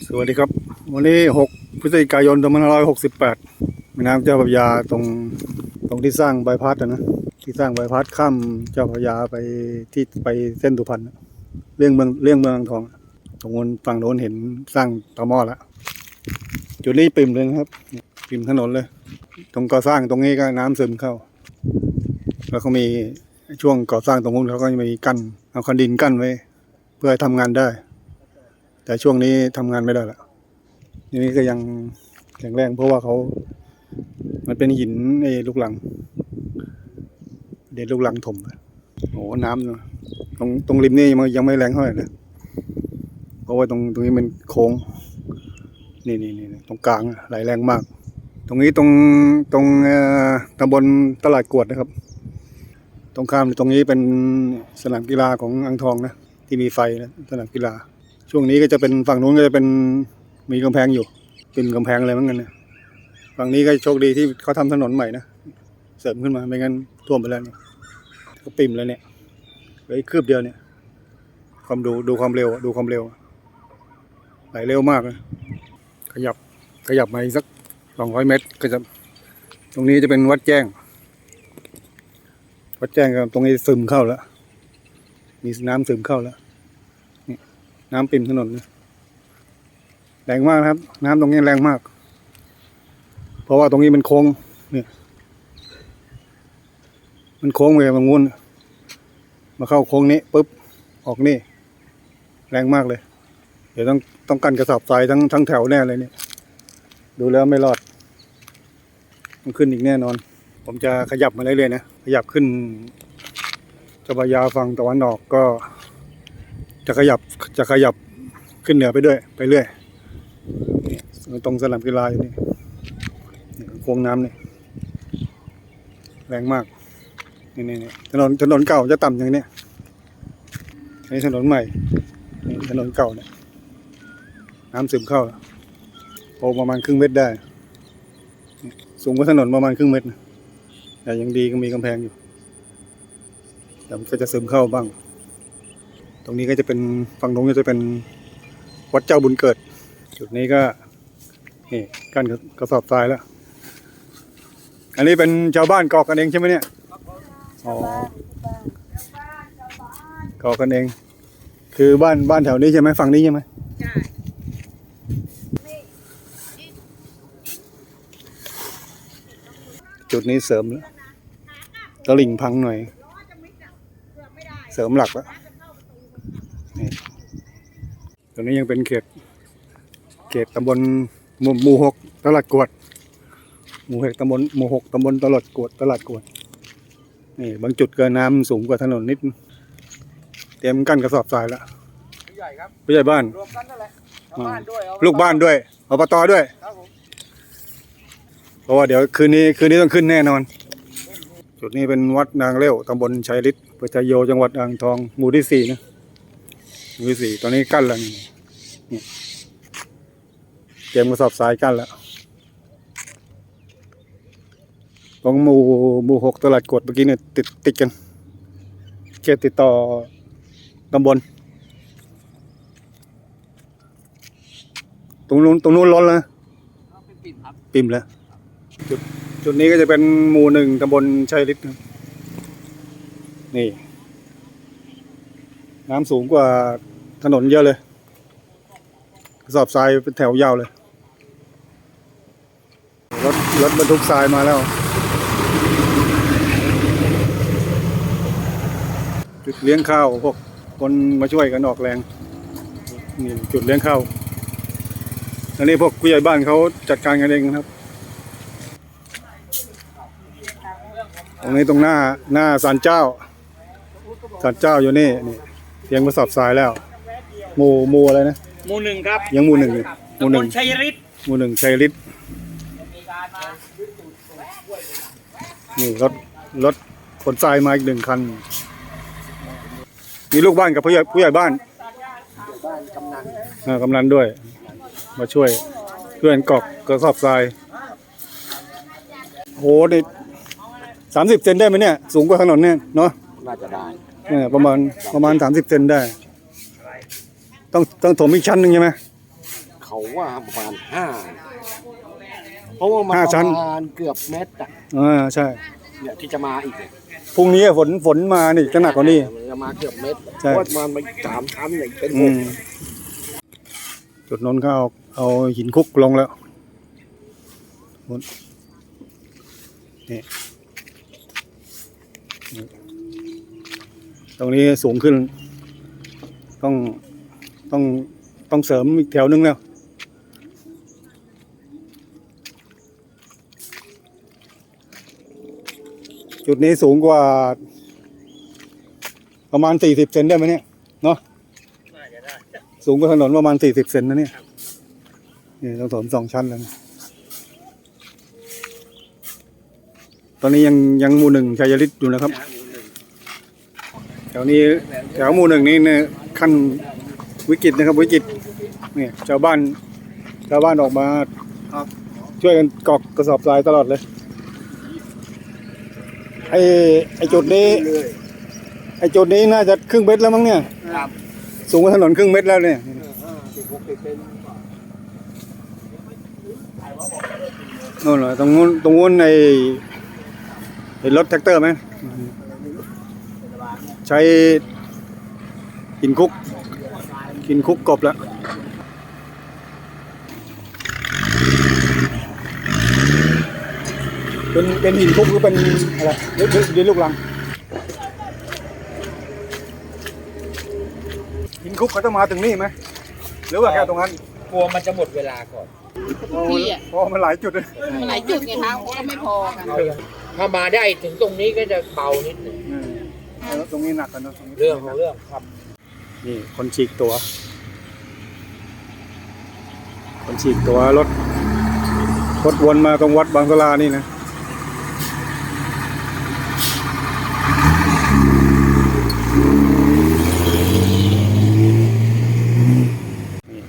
สวัสดีครับ วันนี้ 6 พฤศจิกายน2568แม่น้ำเจ้าพระยาตรงตรงที่สร้างบายพาสอะนะที่สร้างบายพาสข้ามเจ้าพระยาไปที่ไปเส้นสุพรรณเรื่องเมืองเรื่องเมืองทอง ตรงนู้นฝั่งโน้นเห็นสร้างตอมอแล้วจุดนี้ปิ่มเลยนะครับ ปิ่มถนนเลย ตรงก่อสร้างตรงนี้ก็น้ำซึมเข้า แล้วเขามีช่วงก่อสร้างตรงนู้นเขาก็จะมีกั้นเอาคันดินกั้นไว้ เพื่อให้ทำงานได้ แต่ช่วงนี้ทำงานไม่ได้ละนี้ก็ยังแข็งแรงเพราะว่าเขา มันเป็นหินในลูกหลัง เด็ดลูกหลังถมโอ้น้ำเนอะตรงตรงริมนี่ยังไม่ยังไม่แรงเท่าไหร่นะเพราะว่าตรงตรงนี้มันโค้ง นี่นี่นี่ตรงกลางไหลแรงมาก ตรงนี้ตรงตรงตำบลตลาดกวดนะครับ ตรงข้ามตรงนี้เป็นสนามกีฬาของอ่างทองนะที่มีไฟนะสนามกีฬา ช่วงนี้ก็จะเป็นฝั่งนู้นก็จะเป็นมีกำแพงอยู่เป็นกำแพงอะไรเหมือนกันนะฝั่งนี้ก็โชคดีที่เขาทำถนนใหม่นะเสริมขึ้นมาไม่งั้นท่วมไปแล้วเนี่ยก็ปิ่มแล้วเนี่ยเหลืออีกคืบเดียวเนี่ย ความดูดูความเร็วดูความเร็วไหลเร็วมากนะขยับขยับมาอีกสักสองร้อยเมตรก็จะ ตรงนี้จะเป็นวัดแจ้ง วัดแจ้งก็ตรงนี้ซึมเข้าแล้ว มีน้ำซึมเข้าแล้ว น้ำปิ่มถนนนะแรงมากนะครับ น้ำตรงนี้แรงมาก เพราะว่าตรงนี้มันโค้งเนี่ยมันโค้งไปบางงูนมาเข้าโค้งนี้ปุ๊บออกนี่ แรงมากเลย เดี๋ยวต้องต้องกันกระสอบทรายทั้งทั้งแถวแน่เลยเนี่ยดูแล้วไม่รอดต้องขึ้นอีกแน่นอน ผมจะขยับมาเรื่อยๆนะขยับขึ้นจะพระยาฝั่งตะวันออกก็ จะขยับจะขยับขึ้นเหนือไปด้วยไปเรื่อยตรงสนามกีฬาอยู่นี่โค้งน้ำนี่แรงมากนี่นี่ถนนถนนเก่าจะต่ำอย่างเนี้ยอันนี้ถนนใหม่นี่ถนนเก่าเนี่ยน้ำซึมเข้าโอประมาณครึ่งเมตรได้ สูงกว่าถนนประมาณครึ่งเมตรแต่ยังดีก็มีกำแพงอยู่แต่มันก็จะซึมเข้าบ้าง ตรงนี้ก็จะเป็นฝั่งนู้นก็จะเป็นวัดเจ้าบุญเกิด จุดนี้ก็นี่กั้นกระสอบทรายแล้ว อันนี้เป็นชาวบ้านกอกกันเองใช่ไหมเนี่ยอ๋อกอกกันเอง คือบ้านบ้านแถวนี้ใช่ไหมฝั่งนี้ใช่ไหมใช่จุดนี้เสริมแล้วตลิ่งพังหน่อย เสริมหลักแล้วนี่ ตรงนี้ยังเป็นเขต เขตตำบลหมู่หมู่หกตลาดกวด หมู่หกตำบลหมู่หกตำบลตลาดกวดตลาดกวดนี่บางจุดเกินน้ำสูงกว่าถนนนิด เตรียมกั้นกระสอบทรายแล้วผู้ใหญ่ครับผู้ใหญ่บ้านรวมกันนั่นแหละชาวบ้านด้วยเอาลูกบ้านด้วยอบตด้วยครับผมเพราะว่าเดี๋ยวคืนนี้คืนนี้ต้องขึ้นแน่นอน จุดนี้เป็นวัดนางเลี้ยวตำบลชัยฤทธิ์ประชายโยจังหวัดอ่างทองหมู่ที่สี่นะหมู่ที่สี่ตอนนี้กั้นแล้วนี่นี่ เตรียมกระสอบทรายกั้นแล้วตรงหมู่หมู่หกตลาดกดเมื่อกี้เนี่ยติดติดกันเขตติดต่อตำบลตรงนู้นตรงนู้นล้นแล้วนะเอาเป็นปิ่นครับปิ่มแล้วจุดจุดนี้ก็จะเป็นหมู่หนึ่งตำบลชัยฤทธิ์ครับนี่ น้ำสูงกว่าถนนเยอะเลย กระสอบทรายเป็นแถวยาวเลย รถรถบรรทุกทรายมาแล้ว จุดเลี้ยงข้าวพวกคนมาช่วยกันออกแรงนี่จุดเลี้ยงข้าวอันนี้พวกผู้ใหญ่บ้านเขาจัดการกันเองครับ ตรงนี้ตรงหน้าหน้าศาลเจ้าศาลเจ้าอยู่นี่นี่เตียมกระสอบทรายแล้วหมู่หมู่อะไรนะ หมู่หนึ่งครับยังหมู่หนึ่งอยู่หมู่หนึ่งชัยฤทธิ์หมู่หนึ่งชัยฤทธิ์มีการมานี่รถรถขนทรายมาอีกหนึ่งคันมีลูกบ้านกับผู้ใหญ่ผู้ใหญ่บ้านเออกำนันด้วย มาช่วยเพื่อนกอกกระสอบทรายโหนี่สามสิบเซนได้ไหมเนี่ย สูงกว่าถนนเนี่ยเนาะน่าจะได้เนี่ยประมาณประมาณสามสิบเซนได้ ต้องต้องถมอีกชั้นหนึ่งใช่ไหม เขาว่าประมาณห้าเพราะว่ามันห้าปชั้นระมาณเกือบเมตรอะอ่าใช่เนี่ยที่จะมาอีกเนี่ยพรุ่งนี้ฝนฝนมานี่จะหนักกว่านี้ มันจะมาเกือบเมตรใช่เพราะว่ามันสามชั้นเนี่ยเป็นหอืกมจุดนนเขาเอาเอาหินคุกลงแล้วนู่นนี่นี่ตรงนี้สูงขึ้น ต้อง ต้องต้องเสริมอีกแถวนึงแล้วจุดนี้สูงกว่า ประมาณสี่สิบเซนได้ไหมเนี่ยเนาะสูงกว่าถนนประมาณสี่สิบเซนนะเนี่ยนี่ต้องถมสองชั้นแล้วตอนนี้ยังยังหมู่หนึ่งชัยฤทธิ์อยู่นะครับ แถวนี้แถวหมู่หนึ่งนี่เนี่ยขั้น วิกฤตนะครับวิกฤตเนี่ยชาวบ้านชาวบ้านออกมาช่วยกันกรอกกระสอบทรายตลอดเลยไอไอจุดนี้ไอจุดนี้น่าจะครึ่งเมตรแล้วมั้งเนี่ยครับสูงกว่าถนนครึ่งเมตรแล้วเนี่ยสิบหกสิบเป็นโน่นเหรอตรงนู้นตรงนู้นในเห็นรถแท็กเตอร์ไหมใช้หินคุก หินคุกกบแล้วเป็นเป็นหินคุกหรือเป็นอะไรหรือหรือหรือลูกลังหินคุกเขาต้องมาถึงนี่ไหมหรือว่าแค่ตรงนั้นกลัวมันจะหมดเวลาก่อนเพราะเพราะมันหลายจุดเลยมันหลายจุดไงคะก็ไม่พอกันถ้ามาได้ถึงตรงนี้ก็จะเบานิดหนึงอืมแล้วตรงนี้หนักกันเนอะตนี้เรื่องของเรื่องครับ นี่คนฉีกตัว คนฉีกตัวรถรถวนมาตรงวัดบางสลานี่นะ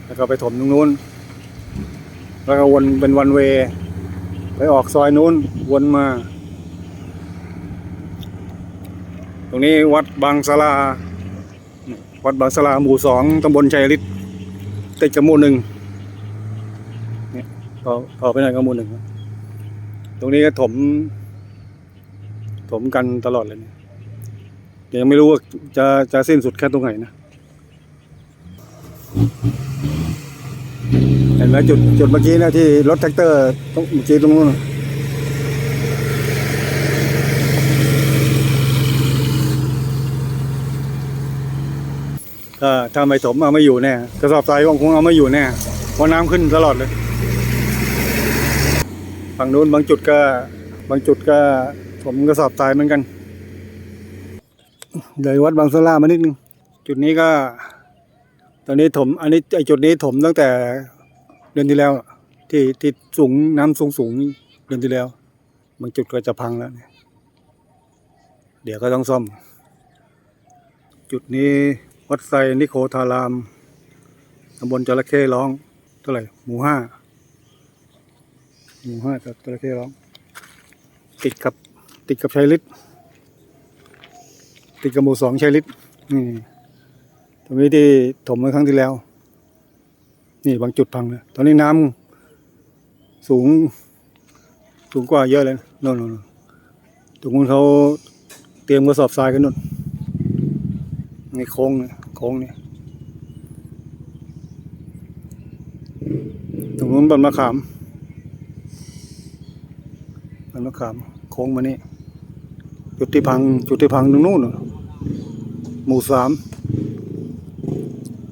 แล้วก็ไปถมตรงนู้น แล้วก็วนเป็นวันเว ไปออกซอยนู้นวนมา ตรงนี้วัดบางสลา วัดบางสลาหมู่สองตำบลชัยฤทธิ์ติดกับหมู่หนึ่งเนี่ยพอพอไปไหนอยก็หมู่หนึ่งตรงนี้ก็ถม ถมกันตลอดเลยเนี่ยยังไม่รู้ว่าจะจะสิ้นสุดแค่ตรงไหนนะเห็นไหมจุดจุดเมื่อกี้นะที่รถแท็กเตอร์ตรงเมื่อกี้ตรงนู้น ถ้าถ้าไม่ถมเอาไม่อยู่แน่กระสอบทรายคงเอาไม่อยู่แน่เพราะน้ำขึ้นตลอดเลย ฝั่งนู้นบางจุดก็บางจุดก็ถมกระสอบทรายเหมือนกันเลยวัดบางสลามานิดนึง จุดนี้ก็ ตอนนี้ถม อันนี้ไอจุดนี้ถมตั้งแต่เดือนที่แล้ว ที่ที่สูงน้ำสูงสูงเดือนที่แล้ว บางจุดก็จะพังแล้วเนี่ยเดี๋ยวก็ต้องซ่อม จุดนี้ วัดไซนิโคธารามตำบลจระเข้ร้อง เท่าไหร่ หมู่ห้าหมู่ห้ากับจระเข้ร้อง ติดกับติดกับชัยฤทธิ์ติดกับหมู่สองชัยฤทธิ์นี่ตรงนี้ที่ถมเมื่อครั้งที่แล้ว นี่บางจุดพังเลยตอนนี้น้ำสูง สูงกว่าเยอะเลยโน่นโน่นนตรงนู้นเขาเตรียมกระสอบทรายกันนู่นในโค้งเนี่ย ค้งเนี่ยตรงนู้นบันมะขามบันมะขามโค้งมานี่จุดที่พังจุดที่พังตรงนู้นหมู่สาม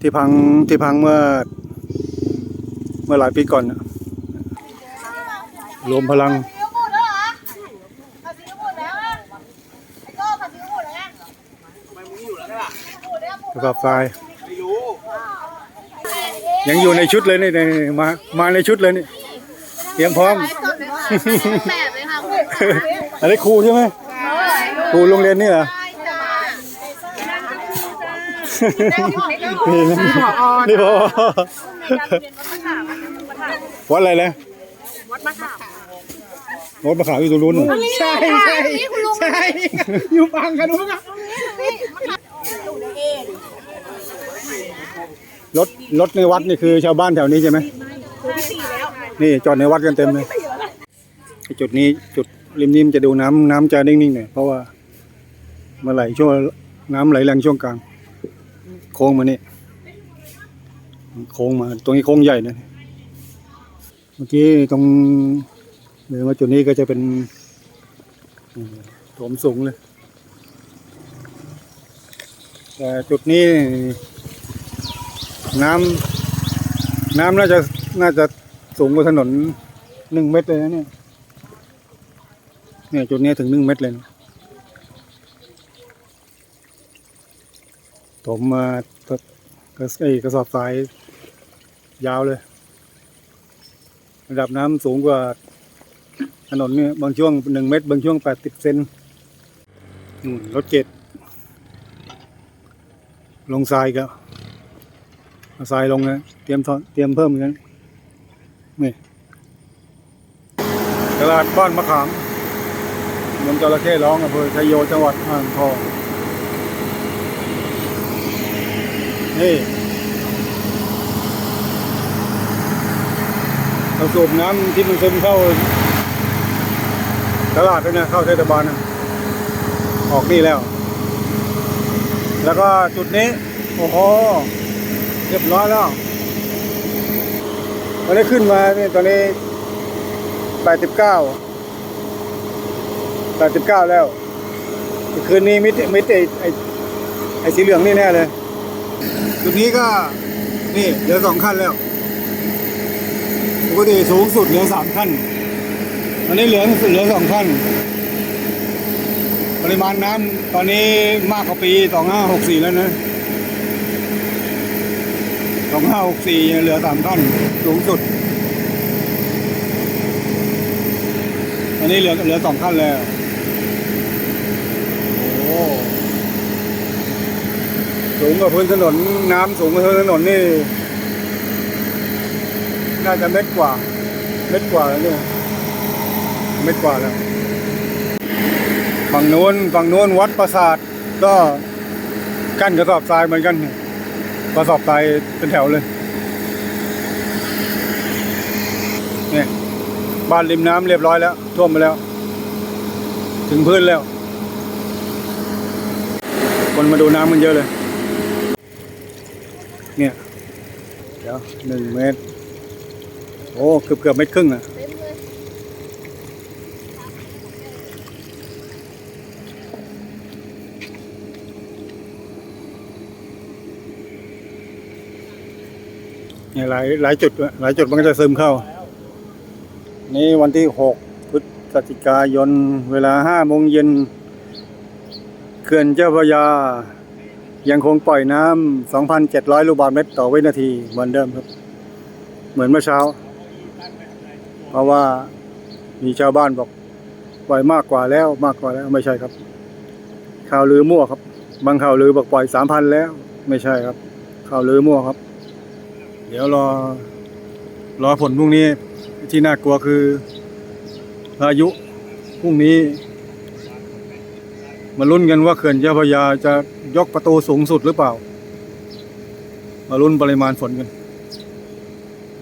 ที่พังที่พังเมื่อ เมื่อหลายปีก่อนน่ะรวมพลัง กระสอบทรายยังอยู่ในชุดเลยนี่นี่นี่มามาในชุดเลยนี่เตรียมพร้อมแบบเลยค่ะอันนี้ครูใช่ไหมครูโรงเรียนนี่เหรอนี่นะนี่พอวัดอะไรนะวัดมะขามวัดมะขามอยู่ตรงนู้นน่ะใช่ใช่ใช่อยู่ฝั่งกันนู้นอะ รถรถในวัดนี่คือชาวบ้านแถวนี้ใช่ไหมนี่จอดในวัดกันเต็มเลยจุดนี้จุดริมนี้มันจะดูน้ำน้ำจะนิ่งๆหน่อยเพราะว่ามื่อไหลช่วงน้ำไหลแรงช่วงกลาง โค้งมานี่โค้งมา ตรงนี้โค้งใหญ่นะเมื่อกี้ตรงเดินมาจุดนี้ก็จะเป็นโถมสูงเลยแต่จุดนี้ น้ำน้ำน่าจะน่าจะสูงกว่าถนนหนึ่งเมตรเลยนะเนี่ยเนี่ยจุดนี้ถึงหนึ่งเมตรเลยนะถมมากระไอ้กระสอบทรายยาวเลย ระดับน้ำสูงกว่าถนนเนี่ยบางช่วงหนึ่งเมตร บางช่วงแปดสิบเซนนู่นรถเจ็ดลงทรายก็ เอาทรายลงนะเตรียมทอนเตรียมเพิ่มเหมือนกันนี่ตลาดบ้านมะขามมืองจระเข้ร้องอำเภอชัยโยจังหวัดอ่างทองนี่เราสูบน้ำที่มันซึมเข้าตลาดด้วยนะเข้าเทศบาลนะออกนี่แล้ว แล้วก็จุดนี้ โอ้โห เรียบร้อยแล้วตอนนี้ขึ้นมาเนี่ยตอนนี้แปดสิบเก้าแปดสิบเก้าแล้ว คืนนี้มิดมิดไอไอไอสีเหลืองนี่แน่เลย จุดนี้ก็ นี่เหลือสองขั้นแล้วปกติสูงสุดเหลือสามขั้นอันนี้เหลือเหลือสองขั้นปริมาณน้ำตอนนี้มากกว่าปีสองห้าหกสี่แล้วนะ สองห้าหกสี่เหลือสามขั้นสูงสุด อันนี้เหลือเหลือสองขั้นแล้วโอ้สูงกว่าพื้นถนนน้ำสูงกว่าพื้นถนนนี่ น่าจะเม็ดกว่า เม็ดกว่าแล้วเนี่ยเม็ดกว่าแล้วฝั่งโน้นฝั่งโน้นวัดปราสาทก็กั้นกระสอบทรายเหมือนกันเนี่ย กระสอบทรายเป็นแถวเลยเนี่ยบ้านริมน้ำเรียบร้อยแล้ว ท่วมไปแล้ว ถึงพื้นแล้ว คนมาดูน้ำมันเยอะเลย เนี่ย เดี๋ยวหนึ่งเมตร โอ้ เกือบเกือบเมตรครึ่งอะ เนี่ยหลายหลายจุดหลายจุดมันก็จะซึมเข้า นี่วันที่หกพฤศจิกายนเวลาห้าโมงเย็นเขื่อนเจ้าพระยา ยังคงปล่อยน้ำ2,700 ลูกบาศก์เมตรต่อวินาทีเหมือนเดิมครับ เหมือนเมื่อเช้า เพราะว่ามีชาวบ้านบอกปล่อยมากกว่าแล้วมากกว่าแล้วไม่ใช่ครับ ข่าวลือมั่วครับ บางข่าวลือบอกปล่อย3,000แล้ว ไม่ใช่ครับ ข่าวลือมั่วครับ เดี๋ยวรอรอผลพรุ่งนี้ที่น่ากลัวคือพายุพรุ่งนี้ มาลุ้นกันว่าเขื่อนเจ้าพยาจะยกประตูสูงสุดหรือเปล่า มาลุ้นปริมาณฝนกัน